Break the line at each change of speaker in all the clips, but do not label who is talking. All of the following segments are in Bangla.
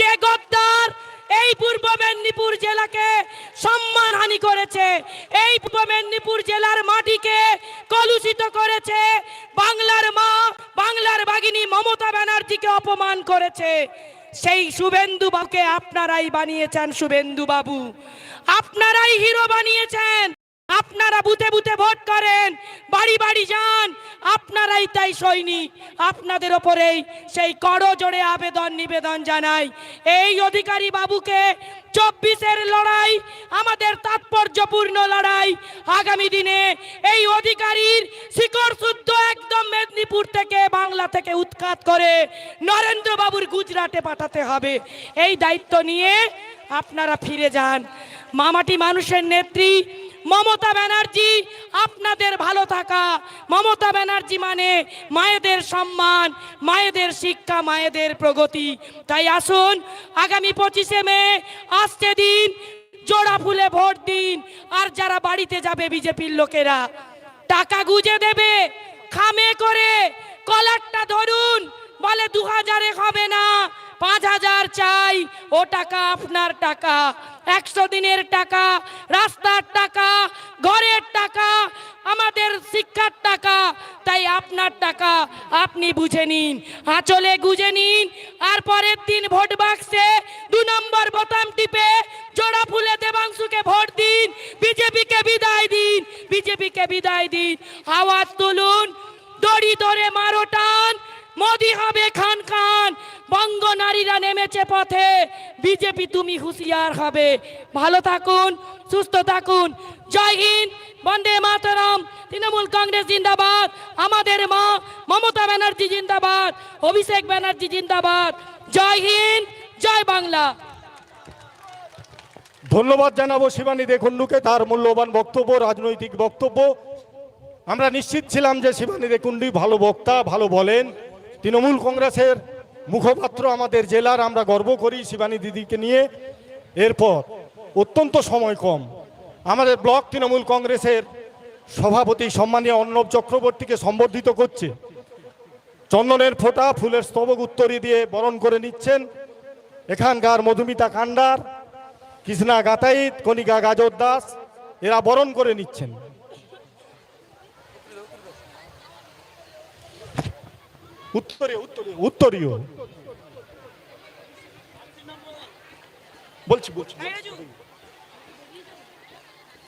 যে গদ্দার এই পূর্ব মেদিনীপুর জেলাকে সম্মানহানি করেছে, এই পূর্ব মেদিনীপুর জেলার মাটিকে কলুষিত করেছে, বাংলার মা, বাংলার বাগিনী মমতা ব্যানার্জিকে অপমান করেছে। সেই শুভেন্দু বাবুকে আপনারাই বানিয়েছেন, শুভেন্দু বাবু। আপনারাই হিরো বানিয়েছেন। আপনারা বুথে বুথে ভোট করেন, বাড়ি বাড়ি যান, আপনারাই তাই সৈনিক। আপনাদের ওপরেই সেই করজোড়ে আবেদন, নিবেদন জানাই। এই অধিকারী বাবুকে চব্বিশের লড়াই, আমাদের তাৎপর্যপূর্ণ লড়াই, আগামী দিনে এই অধিকারীর শিকড় শুদ্ধ একদম মেদিনীপুর থেকে, বাংলা থেকে উৎখাত করে নরেন্দ্র বাবুর গুজরাটে পাঠাতে হবে। এই দায়িত্ব নিয়ে আপনারা ফিরে যান। মামাটি মানুষের নেত্রী মমতা ব্যানার্জি, আপনাদের ভালো থাকা। মমতা ব্যানার্জি মানে মায়েদের সম্মান, মায়েদের শিক্ষা, মায়েদের প্রগতি। তাই আসুন, আগামী পঁচিশে মে, আসছে দিন, জোড়া ফুলে ভোট দিন। আর যারা বাড়িতে যাবে বিজেপির লোকেরা, টাকা গুজে দেবে, খামে করে, কলারটা ধরুন, বলে দু হাজারে হবে না। পাঁচ হাজার চাই, ও টাকা আপনার টাকা। একশো দিনের টাকা, রাস্তার টাকা, ঘরের টাকা, আমাদের শিক্ষার টাকা, তাই আপনার টাকা আপনি বুঝে নিন, আঁচলে গুজে নিন, আর পরের দিন ভোট বাক্সে দু নম্বর বোতাম টিপে জোড়া ফুলে দেবাংশুকে ভোট দিন, বিজেপিকে বিদায় দিন, বিজেপিকে বিদায় দিন। আওয়াজ তুলুন, দড়ি ধরে মারো টান মোদি হবে খান খান। বঙ্গ নারীরা নেমেছে পথে। বিজেপি তুমি হুঁশিয়ার হবে। ভালো থাকুন, সুস্থ থাকুন। জয় হিন্দ, বন্দে মাতরম। তৃণমূল কংগ্রেস জিন্দাবাদ। আমাদের মা, মমতা ব্যানার্জি জিন্দাবাদ। অভিষেক ব্যানার্জি জিন্দাবাদ। জয় হিন্দ, জয় বাংলা।
ধন্যবাদ জানাব শিবানী দেখুন্ডুকে তার মূল্যবান বক্তব্য, রাজনৈতিক বক্তব্য। আমরা নিশ্চিত ছিলাম যে শিবানী দেখুন্ডি ভালো বক্তা, ভালো বলেন। তৃণমূল কংগ্রেসের মুখপাত্র আমাদের জেলার, আমরা গর্ব করি শিবানী দিদিকে নিয়ে। এরপর অত্যন্ত সময় কম। আমাদের ব্লক তৃণমূল কংগ্রেসের সভাপতি সম্মানীয় অর্ণব চক্রবর্তীকে সম্বর্ধিত করছে। চন্দনের ফোঁটা, ফুলের স্তবক উত্তরী দিয়ে বরণ করে নিচ্ছেন এখানকার মধুমিতা কান্ডার, কৃষ্ণা গাতাইত, কণিকা গাজর দাস, এরা বরণ করে নিচ্ছেন।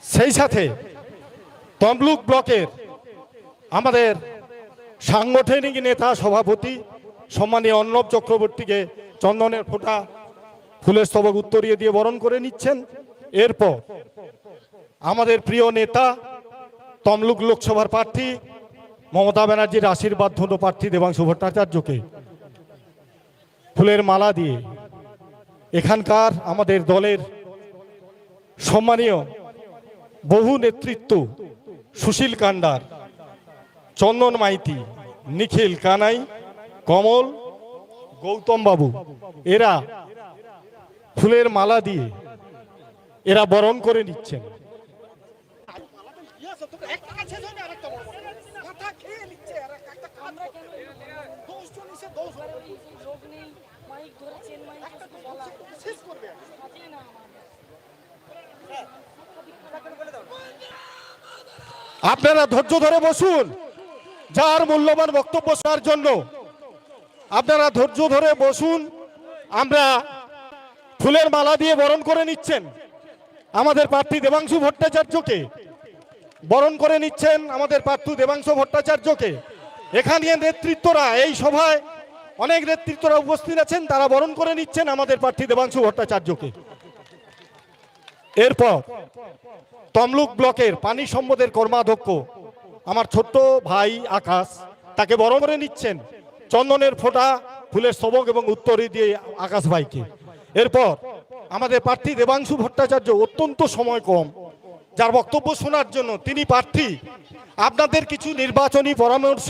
সেই সাথে তমলুক ব্লকের আমাদের সাংগঠনিক নেতা, সভাপতি, সম্মানীয় অর্ণব চক্রবর্তীকে চন্দনের ফোঁটা ফুলের স্তবক উত্তরিয়ে দিয়ে বরণ করে নিচ্ছেন। এরপর আমাদের প্রিয় নেতা, তমলুক লোকসভার প্রার্থী মমতা ব্যানার্জির আশীর্বাদ ধন্য প্রার্থী দেবাংশু ভট্টাচার্যকে। ফুলের মালা দিয়ে এখানকার আমাদের দলের সম্মানীয় বহু নেতৃত্ব সুশীল কান্ডার, চন্দন মাইতি, নিখিল কানাই, কমল, গৌতম বাবু, এরা ফুলের মালা দিয়ে এরা বরণ করে নিচ্ছেন। আপনারা ধৈর্য ধরে বসুন যার মূল্যবান বক্তব্য শোনার জন্য। আপনারা ধৈর্য ধরে বসুন আমরা ফুলের মালা দিয়ে বরণ করে নিচ্ছেন। আমাদের প্রার্থী দেবাংশু ভট্টাচার্যকে বরণ করে নিচ্ছেন আমাদের প্রার্থী দেবাংশু ভট্টাচার্যকে। এখানে নেতৃত্বরা এই সভায় অনেক নেতৃত্বরা উপস্থিত আছেন, তারা বরণ করে নিচ্ছেন আমাদের প্রার্থী দেবাংশু ভট্টাচার্যকে। এরপর তমলুক ব্লকের পানি সম্পদের কর্মাধ্যক্ষ আমার ছোট্ট ভাই আকাশ, তাকে বরণ করে নিচ্ছেন চন্দনের ফোঁটা, ফুলের সবক এবং উত্তরে দিয়ে আকাশ ভাইকে। এরপর আমাদের প্রার্থী দেবাংশু ভট্টাচার্য অত্যন্ত সময় কম, যার বক্তব্য শোনার জন্য তিনি প্রার্থী। আপনাদের কিছু নির্বাচনী পরামর্শ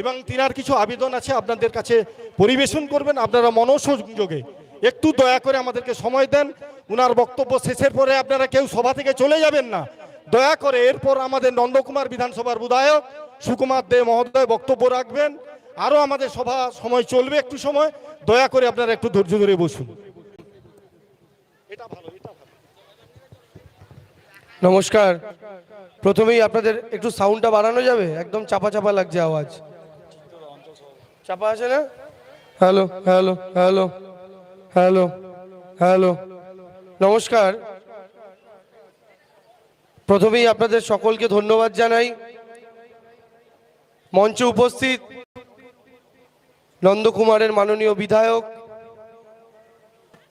এবং তিনার কিছু আবেদন আছে, আপনাদের কাছে পরিবেশন করবেন, আপনারা মনসংযোগে একটু দয়া করে আমাদেরকে সময় দেন। উনার বক্তব্য শেষের পরে আপনারা কেউ সভা থেকে চলে যাবেন না। দয়া করে এরপর আমাদের নন্দকুমার বিধানসভার বিধায়ক সুকুমার দে মহোদয় বক্তব্য রাখবেন। আরও আমাদের সভা সময় চলবে একটু সময়। দয়া করে আপনারা একটু ধৈর্য ধরে বসুন।
এটা ভালো নমস্কার। প্রথমেই আপনাদের একটু সাউন্ডটা বাড়ানো যাবে? একদম চাপা চাপা লাগছে আওয়াজ। চাপা আছে না? Hello hello hello hello hello. নমস্কার। প্রথমেই আপনাদের সকলকে ধন্যবাদ জানাই। মঞ্চে উপস্থিত নন্দকুমারের মাননীয় বিধায়ক,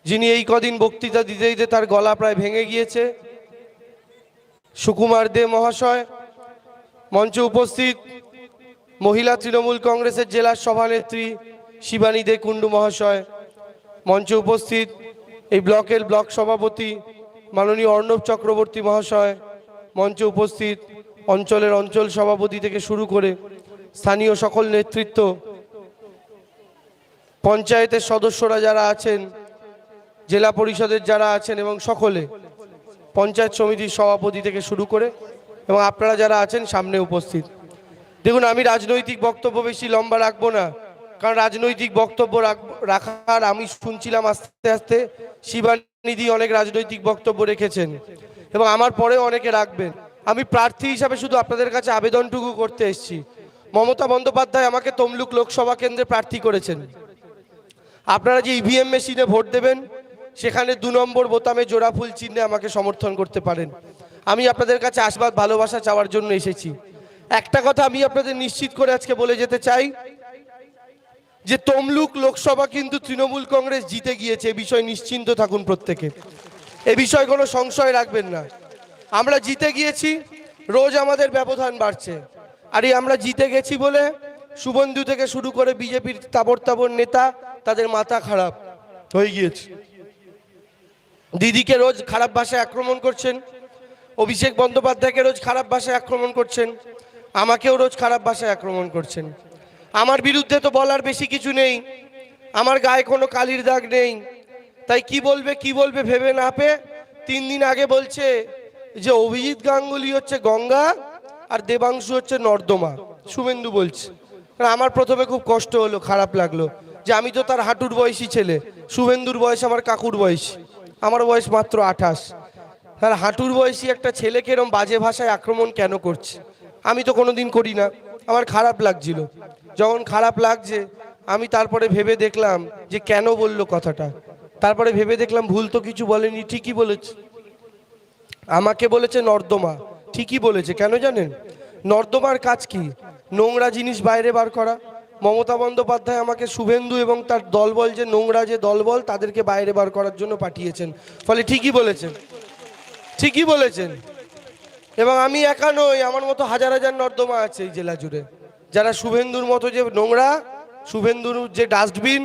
যিনি এই কদিন বক্তৃতা দিতে দিতে তার গলা প্রায় ভেঙে গিয়েছে। সুকুমার দে মহাশয়, মঞ্চে উপস্থিত মহিলা তৃণমূল কংগ্রেসের জেলার সভানেত্রী শিবানী দে কুণ্ডু মহাশয়, মঞ্চে উপস্থিত এই ব্লকের ব্লক সভাপতি মাননীয় অর্ণব চক্রবর্তী মহাশয়, মঞ্চে উপস্থিত অঞ্চলের অঞ্চল সভাপতি থেকে শুরু করে স্থানীয় সকল নেতৃত্ব, পঞ্চায়েতের সদস্যরা যারা আছেন, জেলা পরিষদের যারা আছেন এবং সকলে পঞ্চায়েত সমিতির সভাপতি থেকে শুরু করে এবং আপনারা যারা আছেন সামনে উপস্থিত। দেখুন, আমি রাজনৈতিক বক্তব্য বেশি লম্বা রাখব না। কারণ রাজনৈতিক বক্তব্য রাখ- রাখার আমি শুনছিলাম আস্তে আস্তে শিবানিধি অনেক রাজনৈতিক বক্তব্য রেখেছেন এবং আমার পরেও অনেকে রাখবেন। আমি প্রার্থী হিসাবে শুধু আপনাদের কাছে আবেদনটুকু করতে এসেছি। মমতা বন্দ্যোপাধ্যায় আমাকে তমলুক লোকসভা কেন্দ্রে প্রার্থী করেছেন। আপনারা যে ইভিএম মেশিনে ভোট দেবেন, সেখানে দু নম্বর বোতামে জোড়া ফুল চিহ্নে আমাকে সমর্থন করতে পারেন। আমি আপনাদের কাছে আশীর্বাদ, ভালোবাসা চাওয়ার জন্য এসেছি। একটা কথা আমি আপনাদের নিশ্চিত করে আজকে বলে যেতে চাই যে তমলুক লোকসভা কিন্তু তৃণমূল কংগ্রেস জিতে গিয়েছে, এ বিষয়ে নিশ্চিন্ত থাকুন প্রত্যেকে। এ বিষয়ে কোনো সংশয় রাখবেন না। আমরা জিতে গিয়েছি, রোজ আমাদের ব্যবধান বাড়ছে। আর এই আমরা জিতে গেছি বলে শুভেন্দু থেকে শুরু করে বিজেপির তাবর তাবর নেতা, তাদের মাথা খারাপ হয়ে গিয়েছে। দিদিকে রোজ খারাপ ভাষায় আক্রমণ করছেন, অভিষেক বন্দ্যোপাধ্যায়কে রোজ খারাপ ভাষায় আক্রমণ করছেন। আমাকেও রোজ খারাপ ভাষায় আক্রমণ করছেন। আমার বিরুদ্ধে তো বলার বেশি কিছু নেই। আমার গায়ে কোনো কালির দাগ নেই। তাই কি বলবে কি বলবে ভেবে না পেয়ে তিন দিন আগে বলছে যে অভিজিৎ গাঙ্গুলি হচ্ছে গঙ্গা আর দেবাংশু হচ্ছে নর্দমা। শুভেন্দু বলছে। আমার প্রথমে খুব কষ্ট হলো, খারাপ লাগল যে আমি তো তার হাঁটুর বয়সী ছেলে। শুভেন্দুর বয়স আমার কাকুর বয়সী। আমার বয়স মাত্র আঠাশ। তার হাঁটুর বয়সী একটা ছেলেকে এরম বাজে ভাষায় আক্রমণ কেন করছে? আমি তো কোনো দিন করি না। আমার খারাপ লাগছিল। যখন খারাপ লাগছে, আমি তারপরে ভেবে দেখলাম যে কেন বলল কথাটা। তারপরে ভেবে দেখলাম ভুল তো কিছু বলেনি, ঠিকই বলেছে। আমাকে বলেছে নর্দমা, ঠিকই বলেছে। কেন জানেন? নর্দমার কাজ কি? নোংরা জিনিস বাইরে বার করা। মমতা বন্দ্যোপাধ্যায় আমাকে শুভেন্দু এবং তার দলবল, যে নোংরা যে দলবল, তাদেরকে বাইরে বার করার জন্য পাঠিয়েছেন। ফলে ঠিকই বলেছেন। ঠিকই বলেছেন। এবং আমি একা নই, আমার মতো হাজার হাজার নর্দমা আছে এই জেলা জুড়ে। যারা শুভেন্দুর মতো যে নোংরা, শুভেন্দুর যে ডাস্টবিন,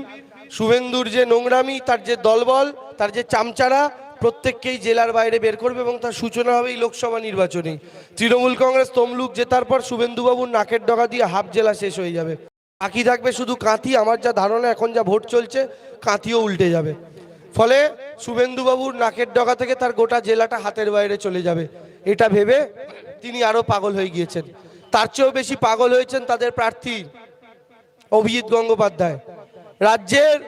শুভেন্দুর যে নোংরামি, তার যে দলবল, তার যে চামচারা, প্রত্যেককেই জেলার বাইরে বের করবে এবং তার সূচনা হবে এই লোকসভা নির্বাচনে। তৃণমূল কংগ্রেস তমলুক জেতার পর শুভেন্দুবাবুর নাকের ডগা দিয়ে হাফ জেলা শেষ হয়ে যাবে। বাকি থাকবে শুধু কাঁথি, আমার যা ধারণা, এখন যা ভোট চলছে, কাঁথিও উল্টে যাবে। ফলে শুভেন্দুবাবুর নাকের ডগা থেকে তার গোটা জেলাটা হাতের বাইরে চলে যাবে। এটা ভেবে তিনি আরও পাগল হয়ে গিয়েছেন। তার চেয়েও বেশি পাগল হয়েছেন তাদের প্রার্থী অভিজিৎ গঙ্গোপাধ্যায়। রাজ্যের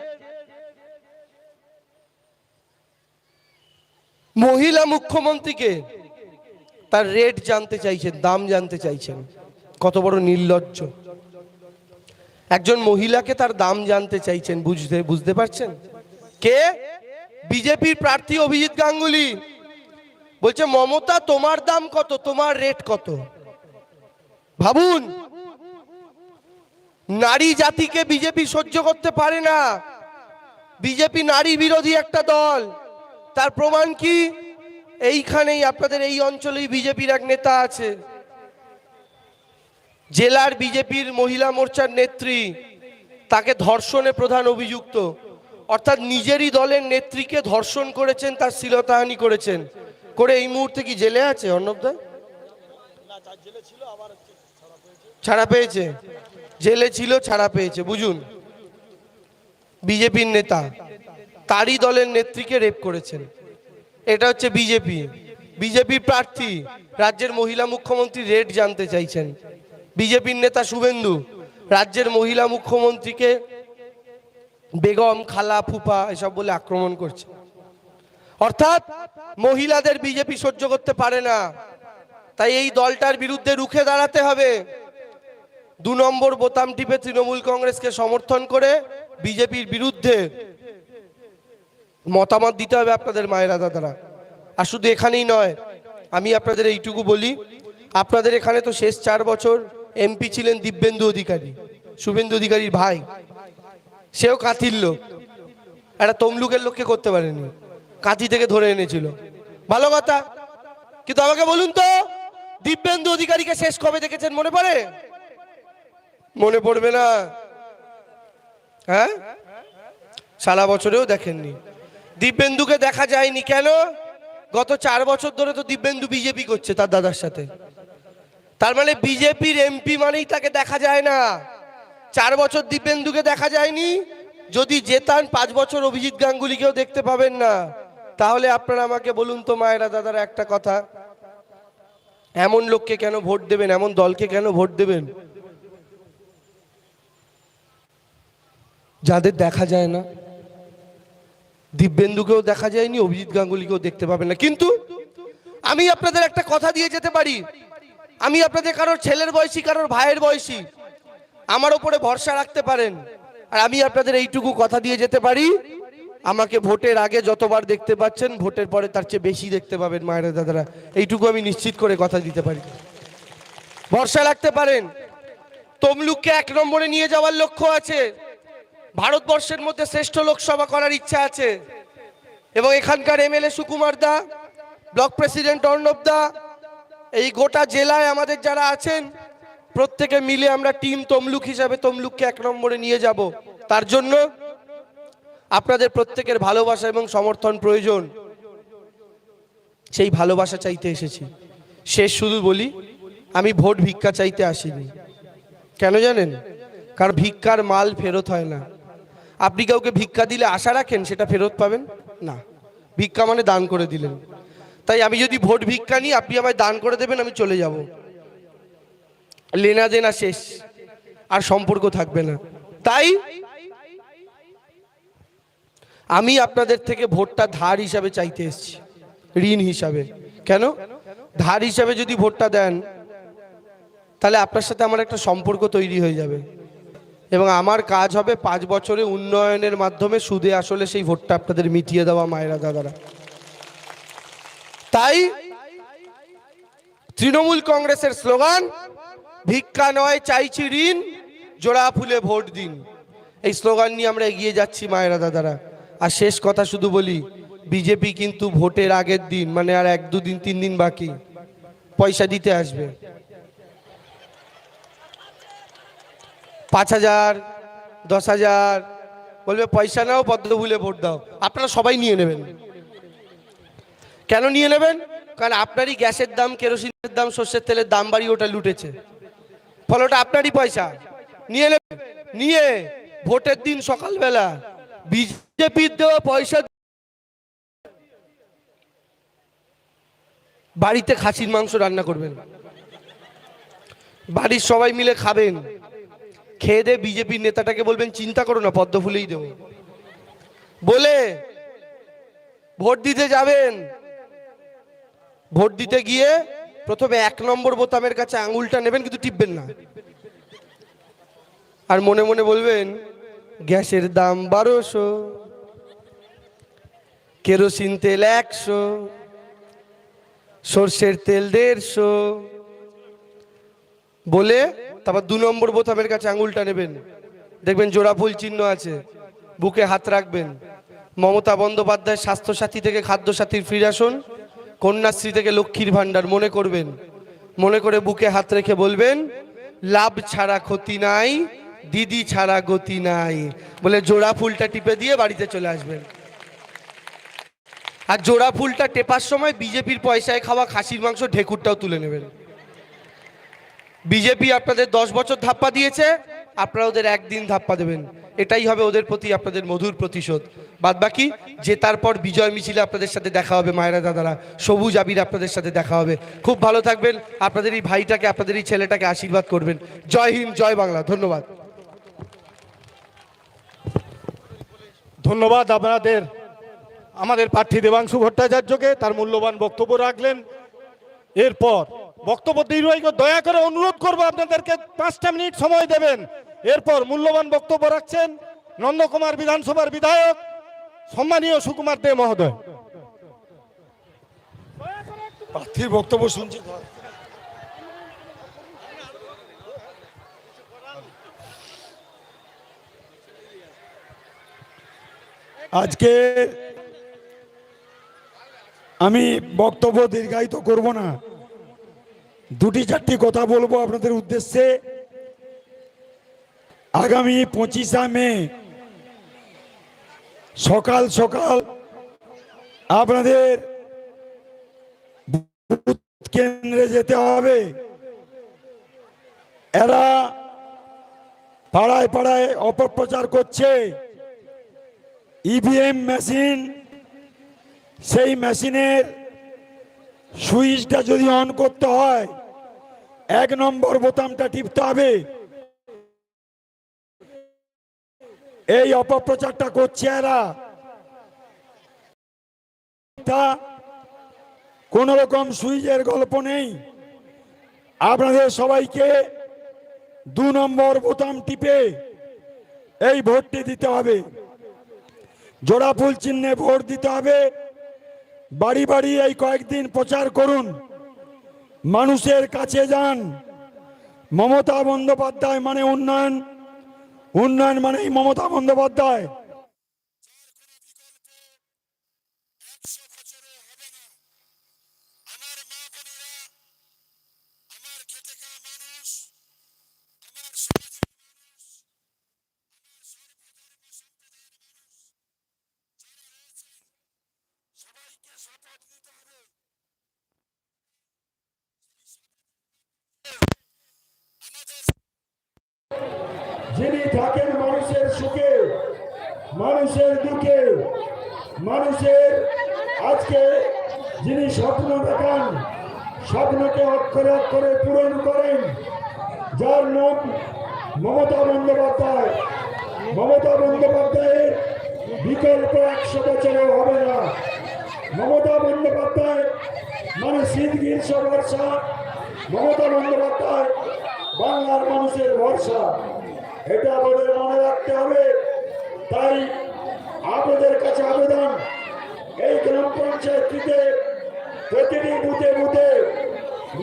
মহিলা মুখ্যমন্ত্রীকে তার রেট জানতে চাইছেন, দাম জানতে চাইছেন। কত বড় নির্লজ্জ। একজন মহিলাকে তার দাম জানতে চাইছেন, বুঝতে বুঝতে পারছেন? কে? বিজেপির প্রার্থী অভিজিৎ গাঙ্গুলি বলছে, মমতা, তোমার দাম কত? তোমার রেট কত? ভাবুন, নারী জাতিকে বিজেপি সহ্য করতে পারে না। বিজেপি নারী বিরোধী একটা দল। তার প্রমাণ কি? এইখানেই আপনাদের এই অঞ্চলেই বিজেপির এক নেতা আছে। জেলার বিজেপির মহিলা মোর্চার নেত্রী, তাকে ধর্ষণে প্রধান অভিযুক্ত। অর্থাৎ নিজেরই দলের নেত্রীকে ধর্ষণ করেছেন, তার শ্লীলতাহানি করেছেন। করে এই মুহূর্তে কি জেলে আছে অর্ণবদা ছাড়া পেয়েছে। জেলে ছিল, ছাড়া পেয়েছে। বুঝুন, বিজেপির নেতা তারই দলের নেত্রীকে রেপ করেছেন। এটা হচ্ছে বিজেপি। বিজেপি প্রার্থী রাজ্যের মহিলা মুখ্যমন্ত্রী রেট জানতে চাইছেন। বিজেপির নেতা শুভেন্দু, রাজ্যের মহিলা মুখ্যমন্ত্রীকে বেগম, খালা ফুপা এসব বলে আক্রমণ করছে। অর্থাৎ মহিলাদের বিজেপি সহ্য করতে পারে না। তাই এই দলটার বিরুদ্ধে রুখে দাঁড়াতে হবে। দু নম্বর বোতাম টিপে তৃণমূল কংগ্রেসকে সমর্থন করে বিজেপির বিরুদ্ধে মতামত দিতে হবে আপনাদের মায়েরা, দাদারা। আর শুধু এখানেই নয়, আমি আপনাদের এইটুকু বলি, আপনাদের এখানে তো শেষ চার বছর এমপি ছিলেন দিব্যেন্দু অধিকারী, শুভেন্দু অধিকারীর ভাই। সেও কাঁথির লোক। একটা তমলুকের লোককে করতে পারেনি। কাঁথি থেকে ধরে এনেছিল। ভালো কথা। কিন্তু আমাকে বলুন তো, দিব্যেন্দু অধিকারীকে শেষ কবে দেখেছেন, মনে পড়ে? মনে পড়বে না। হ্যাঁ? সারা বছরেও দেখেননি। দিব্যেন্দুকে দেখা যায়নি কেন? গত চার বছর ধরে তো দিব্যেন্দু বিজেপি করছে তার দাদার সাথে। তার মানে বিজেপির এমপি মানেই তাকে দেখা যায় না। চার বছর দিব্যেন্দুকে দেখা যায়নি? যদি জেতান পাঁচ বছর অভিজিৎ গাঙ্গুলিকেও দেখতে পাবেন না। তাহলে আপনারা আমাকে বলুন তো মায়েরা দাদারা একটা কথা। এমন লোককে কেন ভোট দেবেন? এমন দলকে কেন ভোট দেবেন? যাদের দেখা যায় না দিব্যেন্দুকেও দেখা যায়নি, অভিজিৎ গাঙ্গুলিকেও দেখতে পাবেন না। কিন্তু আমি আপনাদের একটা কথা দিয়ে যেতে পারি। আমি আপনাদের কারোর ছেলের বয়সী, কারোর ভাইয়ের বয়সী। আমার ওপরে ভরসা রাখতে পারেন। আর আমি আপনাদের এইটুকু কথা দিয়ে যেতে পারি। আমাকে ভোটের আগে যতবার দেখতে পাচ্ছেন, ভোটের পরে তার চেয়ে বেশি দেখতে পাবেন মায়ের দাদারা। এইটুকু আমি নিশ্চিত করে কথা দিতে পারি। ভরসা রাখতে পারেন। তমলুককে এক নম্বরে নিয়ে যাওয়ার লক্ষ্য আছে। ভারতবর্ষের মধ্যে শ্রেষ্ঠ লোকসভা করার ইচ্ছা আছে। এবং এখানকার এমএলএ সুকুমার দা, ব্লক প্রেসিডেন্ট অর্ণব দা, এই গোটা জেলায় আমাদের যারা আছেন প্রত্যেকে মিলে আমরা টিম তমলুক হিসাবে তমলুককে এক নম্বরে নিয়ে যাব। তার জন্য আপনাদের প্রত্যেকের ভালোবাসা এবং সমর্থন প্রয়োজন। সেই ভালোবাসা চাইতে এসেছি। শেষ শুধু বলি, আমি ভোট ভিক্ষা চাইতে আসিনি। কেন জানেন? কারণ ভিক্ষার মাল ফেরত হয় না। আপনি কাউকে ভিক্ষা দিলে আশা রাখেন সেটা ফেরত পাবেন? না। ভিক্ষা মানে দান করে দিলেন। তাই আমি যদি ভোট ভিক্ষা নিই, আপনি আমায় দান করে দেবেন, আমি চলে যাব। লেনা দেনা শেষ, আর সম্পর্ক থাকবে না। তাই আমি আপনাদের থেকে ভোটটা ধার হিসাবে চাইতে এসেছি, ঋণ হিসাবে। কেন? ধার হিসাবে যদি ভোটটা দেন, তাহলে আপনার সাথে আমার একটা সম্পর্ক তৈরি হয়ে যাবে। এবং আমার কাজ হবে পাঁচ বছরে উন্নয়নের মাধ্যমে সুদে আসলে সেই ভোটটা আপনাদের মিটিয়ে দেওয়া, মায়েরা, দাদারা। তাই তৃণমূল কংগ্রেসের স্লোগান ভিক্ষা নয়, চাইছি ঋণ, জোড়া ফুলে ভোট দিন। এই স্লোগান নিয়ে আমরা এগিয়ে যাচ্ছি মায়েরা দাদারা। আর শেষ কথা শুধু বলি, বিজেপি কিন্তু ভোটের আগের দিন মানে আর এক দুদিন, তিন দিন বাকি, পয়সা দিতে আসবে। পাঁচ হাজার, দশ হাজার, বলবে পয়সা নাও, পদ্ম ভুলে ভোট দাও। আপনারা সবাই নিয়ে নেবেন। কেন নিয়ে নেবেন? কারণ আপনারই গ্যাসের দাম, কেরোসিনের দাম, সর্ষের তেলের দাম বাড়ি ওটা লুটেছে। ফলে ওটা আপনারই পয়সা। নিয়ে নিয়ে ভোটের দিন সকালবেলা বিজেপির দেওয়া পয়সা বাড়িতে খাসির মাংস রান্না করবেন। বাড়ির সবাই মিলে খাবেন। খেয়ে দে বিজেপির নেতাটাকে বলবেন, চিন্তা করো না, পদ্ম ফুলেই দেবো। বলে ভোট দিতে যাবেন। ভোট দিতে গিয়ে প্রথমে এক নম্বর বোতামের কাছে আঙুলটা নেবেন, কিন্তু টিপবেন না। আর মনে মনে বলবেন, গ্যাসের দাম বারোশো, কেরোসিন তেল একশো, সর্ষের তেল দেড়শো। বলে তারপর দু নম্বর বোতামের কাছে আঙুলটা নেবেন। দেখবেন জোড়া ফুল চিহ্ন আছে, বুকে হাত রাখবেন। মমতা বন্দ্যোপাধ্যায় স্বাস্থ্যসাথী থেকে খাদ্য খাদ্যসাথীর ফিরাসন কন্যাশ্রী থেকে লক্ষ্মীর ভাণ্ডার, মনে করবেন? মনে করে বুকে হাত রেখে বলবেন, লাভ ছাড়া ক্ষতি নাই, দিদি ছাড়া গতি নাই। বলে জোড়া ফুলটা টিপে দিয়ে বাড়িতে চলে আসবেন। আর জোড়া ফুলটা টেপার সময় বিজেপির পয়সায় খাওয়া খাসির মাংস ঢেকুরটাও তুলে নেবেন। বিজেপি আপনাদের দশ বছর ধাপ্পা দিয়েছে, আপনারা ওদের একদিন ধাপ্পা দেবেন। এটাই হবে ওদের প্রতি আপনাদের মধুর প্রতিশোধ। বাদ বাকি, যে তারপর বিজয় মিছিলে আপনাদের সাথে দেখা হবে, মায়েরা দাদারা, সবুজ আবির আপনাদের সাথে দেখা হবে। খুব ভালো থাকবেন, আপনাদের এই ভাইটাকে, আপনাদের এই ছেলেটাকে আশীর্বাদ করবেন। জয় হিন্দ, জয় বাংলা, ধন্যবাদ।
ধন্যবাদ আপনাদের। আমাদের প্রার্থী দেবাংশু ভট্টাচার্যকে তার মূল্যবান বক্তব্য রাখলেন। এরপর বক্তব্য দীর্ঘায়ী করে দয়া করে অনুরোধ করব আপনাদেরকে পাঁচটা মিনিট সময় দেবেন। এরপর মূল্যবান বক্তব্য রাখছেন নন্দকুমার বিধানসভার বিধায়ক সম্মানীয় সুকুমার দে মহোদয়।
প্রার্থীর বক্তব্য শুনছি। আজকে আমি বক্তব্য দীর্ঘায়িত করব না। দুটি চারটি কথা বলব আপনাদের উদ্দেশ্যে। আগামী পঁচিশা মে, সকাল সকাল আপনাদের কেন্দ্রে যেতে হবে। এরা পাড়ায় পাড়ায় অপপ্রচার করছে। ইভিএম মেশিন, সেই মেশিনের সুইচটা যদি অন করতে হয়, এক নম্বর বোতামটা টিপতে হবে। এই অপপ্রচারটা করছে এরা। কোন রকম সুইচের গল্প নেই। আপনাদের সবাইকে দু নম্বর বোতাম টিপে এই ভোটটি দিতে হবে। জোড়া ফুল চিহ্নে ভোট দিতে হবে। বাড়ি বাড়ি এই কয়েকদিন প্রচার করুন। মানুষের কাছে যান। মমতা বন্দ্যোপাধ্যায় মানে উন্নয়ন উন্নয়ন মানেই মমতা বন্দ্যোপাধ্যায় আমার মা বোনেরা আমার খেটে খাওয়া মানুষ আমার সমাজের মানুষ আমার সর্বধর্ম সম্প্রদায়ের মানুষ যারা রয়েছেন সবাইকে শপথ নিতে হবে আমাদের যিনি থাকেন মানুষের সুখে মানুষের দুঃখে মানুষের আজকে যিনি স্বপ্ন দেখান স্বপ্নকে অক্ষরে অক্ষরে পূরণ করেন যার নাম মমতা বন্দ্যোপাধ্যায়। মমতা বন্দ্যোপাধ্যায়ের বিকল্প একশো বছরেও হবে না। মমতা বন্দ্যোপাধ্যায় মানে গ্রীষ্ম বর্ষা মমতা বন্দ্যোপাধ্যায় বাংলার মানুষের ভরসা। এটা আমাদের মনে রাখতে হবে। তাই আপনাদের কাছে আবেদন, এই গ্রাম পঞ্চায়েতটিতে প্রতিটি বুথে বুথে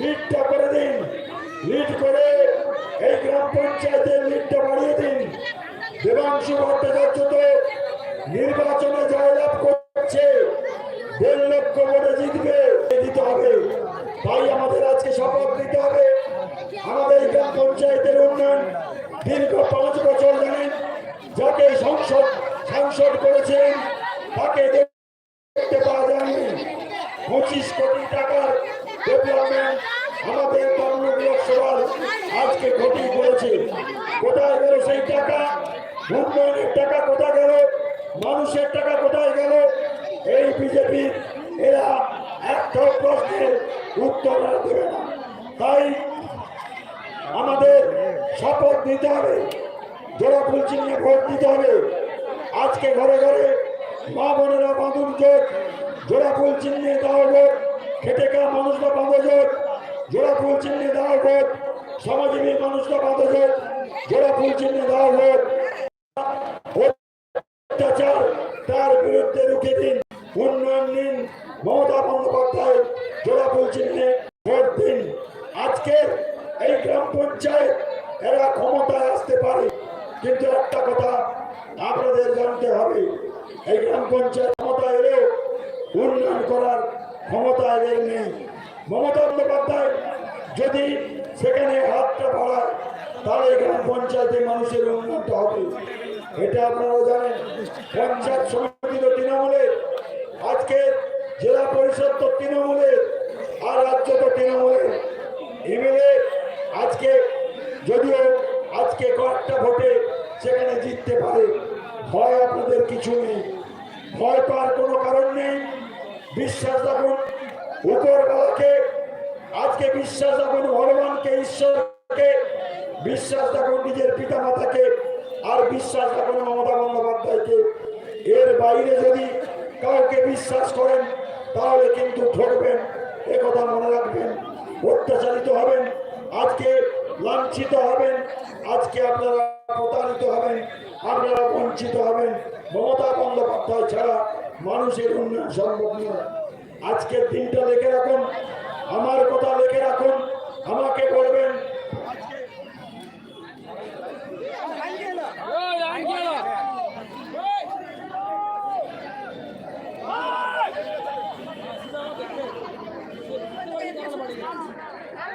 লিডটা করে দিন। লিড করে এই গ্রাম পঞ্চায়েতের লিডটা বাড়িয়ে দিন। দেবাংশু ভট্টাচার্য নির্বাচনে জয়লাভ করছে। দেড় লক্ষ ভোটে জিতবে। দিতে হবে। তাই আমাদের আজকে শপথ নিতে হবে। আমাদের গ্রাম পঞ্চায়েতের উন্নয়ন দীর্ঘ পাঁচ বছর জানেন যাকে সংসদ সাংসদ করেছেন, তাকে দেখতে পাওয়া যায়নি পঁচিশ কোটি টাকার ডেভেলপমেন্ট আমাদের তমলুক লোকসভার আজকে ঘটি করেছে কোথায় গেল সেই টাকা উন্নয়নের টাকা কোথায় গেল মানুষের টাকা কোথায় গেল এই বিজেপি এরা একটা প্রশ্নের উত্তর আর দেবে না তাই আমাদের শপথ নিতে হবে ফুল চিহ্নে ভোট দিতে হবে। আজকে ঘরে ঘরে মা বোনেরা বাঁধুন জোট জোড়া ফুল চিহ্নে দেওয়া ভোট, খেটে খা মানুষরা বাঁধো জোট জোড়া ফুল চিহ্নে দেওয়া ভোট সমাজজীবী মানুষরা বাঁধো জোট জোড়া ফুল চিহ্নে দেওয়া ভোট অত্যাচার তার বিরুদ্ধে রুখে দিন উন্নয়ন নিন মমতা বন্দ্যোপাধ্যায় জোড়া ফুল চিহ্নে ভোট দিন আজকের এই গ্রাম পঞ্চায়েত এরা ক্ষমতায় আসতে পারে কিন্তু একটা কথা আপনাদের জানতে হবে এই গ্রাম পঞ্চায়েত ক্ষমতা এলেও উন্নয়ন করার ক্ষমতা এদের নেই মমতা বন্দ্যোপাধ্যায় যদি সেখানে হাতটা বাড়ায়, তাহলে এই গ্রাম পঞ্চায়েতে মানুষের উন্নয়নটা হবে। এটা আপনারা জানেন। পঞ্চায়েত সমিতি তো তৃণমূলের। আজকে জেলা পরিষদ তো তৃণমূলের, আর রাজ্য তো তৃণমূলের। এমএলএ আজকে, যদিও আজকে কয়েকটা ভোটে সেখানে জিততে পারে। ভয় আপনাদের কিছু নেই। ভয় পাওয়ার কোনো কারণ নেই। বিশ্বাস রাখুন উপরবেলাকে আজকে বিশ্বাস রাখুন ভগবানকে, ঈশ্বরকে বিশ্বাস রাখুন নিজের পিতা মাতাকে আর বিশ্বাস রাখুন মমতা বন্দ্যোপাধ্যায়কে। এর বাইরে যদি
কাউকে বিশ্বাস করেন, তাহলে কিন্তু ঠকবেন একথা মনে রাখবেন, অত্যাচারিত হবেন, আজকে লাঞ্ছিত হবেন, আজকে আপনারা প্রতারিত হবেন, আপনারা বঞ্চিত হবেন। মমতা বন্দ্যোপাধ্যায় ছাড়া মানুষের উন্নয়ন সম্ভব নয়। আজকের দিনটা লিখে রাখুন। আমার কথা লিখে রাখুন। আমাকে বলবেন